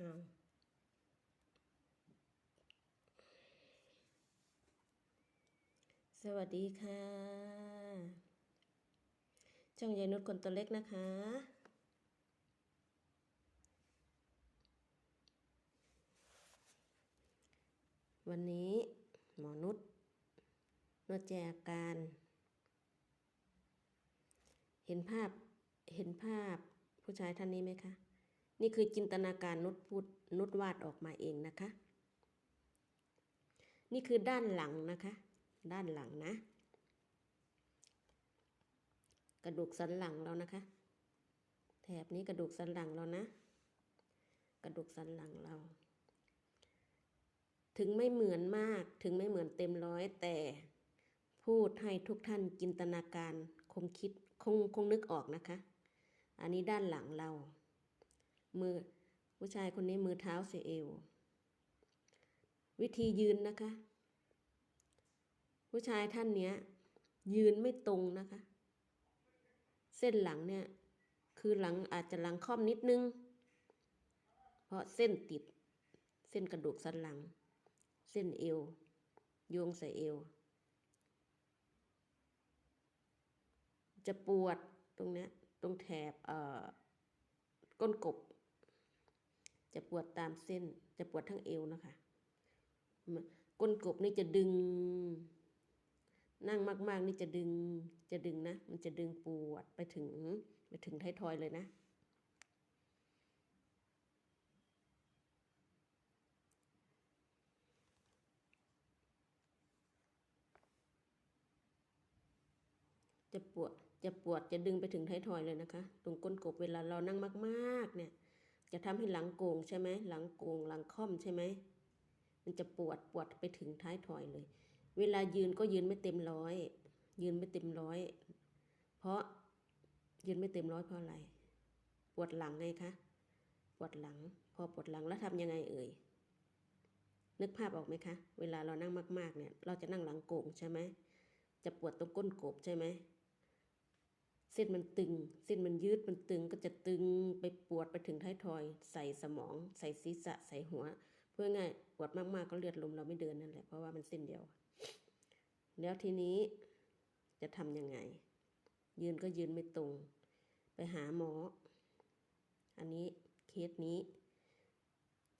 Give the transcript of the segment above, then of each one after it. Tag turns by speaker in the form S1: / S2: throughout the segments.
S1: อ้าสวัสดีค่ะ ช่องยายนุชคนตัวเล็กนะคะ วันนี้หมอนุชนวดแจอาการ เห็นภาพ เห็นภาพผู้ชายท่านนี้ไหมคะ นี่คือจินตนาการนุชพูดนุชวาดออกมาเองนะคะ นี่คือด้านหลังนะคะ ด้านหลังนะ กระดูกสันหลังเรานะคะ แถบนี้กระดูกสันหลังเรานะ กระดูกสันหลังเรา ถึงไม่เหมือนมากถึงไม่เหมือนเต็มร้อยแต่พูดให้ทุกท่านจินตนาการคงคิดคงคงนึกออกนะคะ อันนี้ด้านหลังเรา มือผู้ชายคนนี้มือเท้าเสียเอว วิธียืนนะคะ ผู้ชายท่านเนี้ย ยืนไม่ตรงนะคะ เส้นหลังเนี่ย คือหลังอาจจะหลังค่อมนิดนึง เพราะเส้นติด เส้นกระดูกสันหลัง เส้นเอว โยงใส่เอว จะปวดตรงเนี้ย ตรงแถบเอ่อก้นกบ จะปวดตามเส้น จะปวดทั้งเอวนะคะก้นกบนี่จะดึง นั่งมากๆ นี่จะดึง จะดึงนะ มันจะดึงปวดไปถึง ไปถึงท้ายทอยเลยนะ จะปวด จะปวด จะดึงไปถึงท้ายทอยเลยนะคะ ตรงก้นกบเวลาเรานั่งมาก ๆ เนี่ย จะทำให้หลังโกงใช่ไหมหลังโกงหลังค่อมใช่ไหมมันจะปวดปวดไปถึงท้ายทอยเลย เวลายืนก็ยืนไม่เต็มร้อย ยืนไม่เต็มร้อย เพราะยืนไม่เต็มร้อยเพราะอะไร ปวดหลังไงคะปวดหลัง พอปวดหลังแล้วทำยังไงเอ่ยนึกภาพออกไหมคะ เวลาเรานั่งมาก ๆ เนี่ย เราจะนั่งหลังโก่งใช่ไหม จะปวดตรงก้นกบใช่ไหม เส้นมันตึง เส้นมันยืดมันตึงก็จะตึงไปปวดไปถึงท้ายทอย ใส่สมอง ใส่ศีรษะใส่หัว เพื่อง่ายปวดมากๆก็เลือดลมเราไม่เดินนั่นแหละเพราะว่ามันเส้นเดียว แล้วทีนี้จะทำยังไง ยืนก็ยืนไม่ตรง ไปหาหมอ อันนี้เคสนี้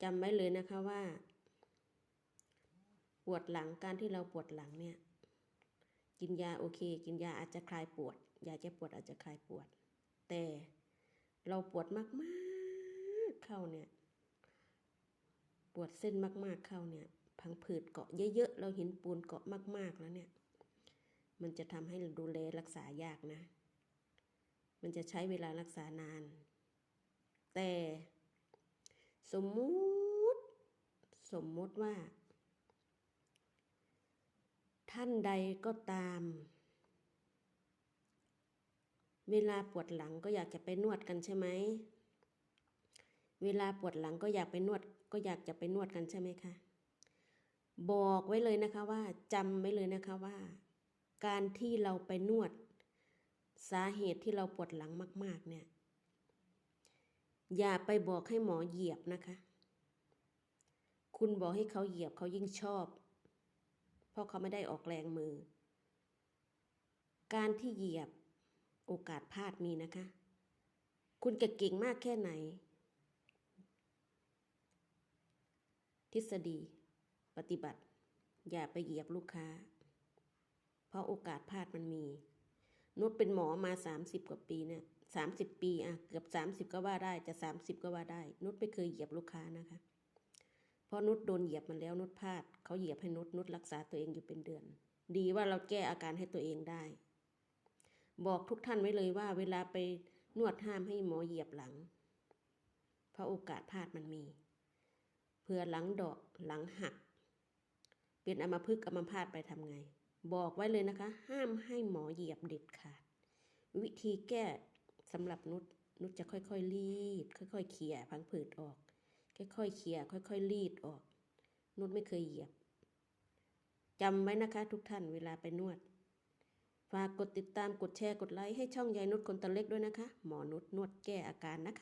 S1: จำไว้เลยนะคะว่า ปวดหลังการที่เราปวดหลังเนี่ย กินยาโอเค กินยาอาจจะคลายปวด ยาแก้ปวดอาจจะคลายปวด แต่เราปวดมากๆเข้าเนี่ย ปวดเส้นมากๆเข้าเนี่ย พังผืดเกาะเยอะๆ เราเห็นปูนเกาะมากๆแล้วเนี่ย มันจะทำให้ดูแลรักษายากนะ มันจะใช้เวลารักษานาน แต่สมมุติ สมมุติว่า ท่านใดก็ตาม เวลาปวดหลังก็อยากจะไปนวดกันใช่ไหม เวลาปวดหลังก็อยากไปนวด ก็อยากจะไปนวดกันใช่ไหมคะ บอกไว้เลยนะคะว่าจำไว้เลยนะคะว่า การที่เราไปนวด สาเหตุที่เราปวดหลังมาก ๆ เนี่ย อย่าไปบอกให้หมอเหยียบนะคะ คุณบอกให้เขาเหยียบเขายิ่งชอบ เพราะเขาไม่ได้ออกแรงมือ การที่เหยียบ โอกาสพลาดมีนะคะ คุณจะเก่งมากแค่ไหน ทฤษฎี ปฏิบัติ อย่าไปเหยียบลูกค้า เพราะโอกาสพลาดมันมีนุชเป็นหมอมาสามสิบกว่าปีเนี่ยสามสิบปีอะเกือบสามสิบก็ว่าได้จะสามสิบก็ว่าได้ นุชไม่เคยเหยียบลูกค้านะคะ เพราะนุชโดนเหยียบมาแล้วนุชพลาดเขาเหยียบให้นุชนุชรักษาตัวเองอยู่เป็นเดือน ดีว่าเราแก้อาการให้ตัวเองได้ บอกทุกท่านไว้เลยว่า เวลาไปนวดห้ามให้หมอเหยียบหลัง เพราะโอกาสพลาดมันมีเผื่อหลังดอกหลังหัก เป็นอัมพฤกอัมพาตไปทำไง บอกไว้เลยนะคะ ห้ามให้หมอเหยียบเด็ดขาด วิธีแก้สำหรับนุชนุชจะค่อยๆรีด ค่อยๆเขี่ยพังผืดออก ค่อยๆเขี่ยค่อยๆรีดออก นุชไม่เคยเหยียบจำไว้นะคะ ทุกท่านเวลาไปนวด ฝากกดติดตามกดแชร์กดไลค์ให้ช่องยายนุชคนตะเล็กด้วยนะคะ หมอนุชนวดแก้อาการนะคะ